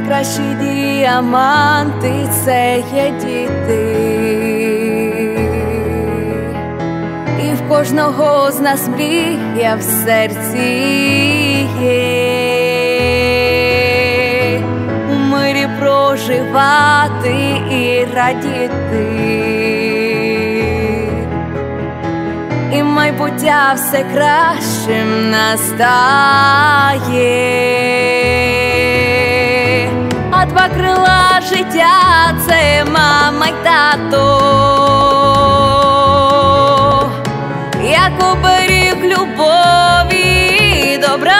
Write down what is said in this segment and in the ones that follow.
найкращі діаманти це є діти. І в кожного з нас мрія в серці є. У мирі проживати і радіти. І майбуття все кращим настає, два крила життя це мама й тато, як оберіг любові добра,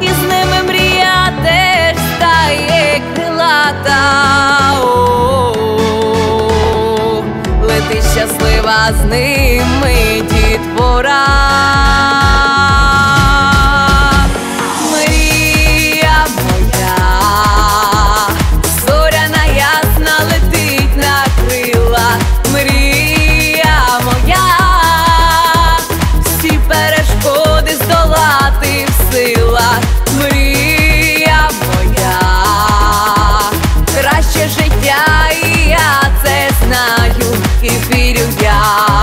і з ними мрія теж стає крилата. О, Лети щаслива з ними дітвора. 나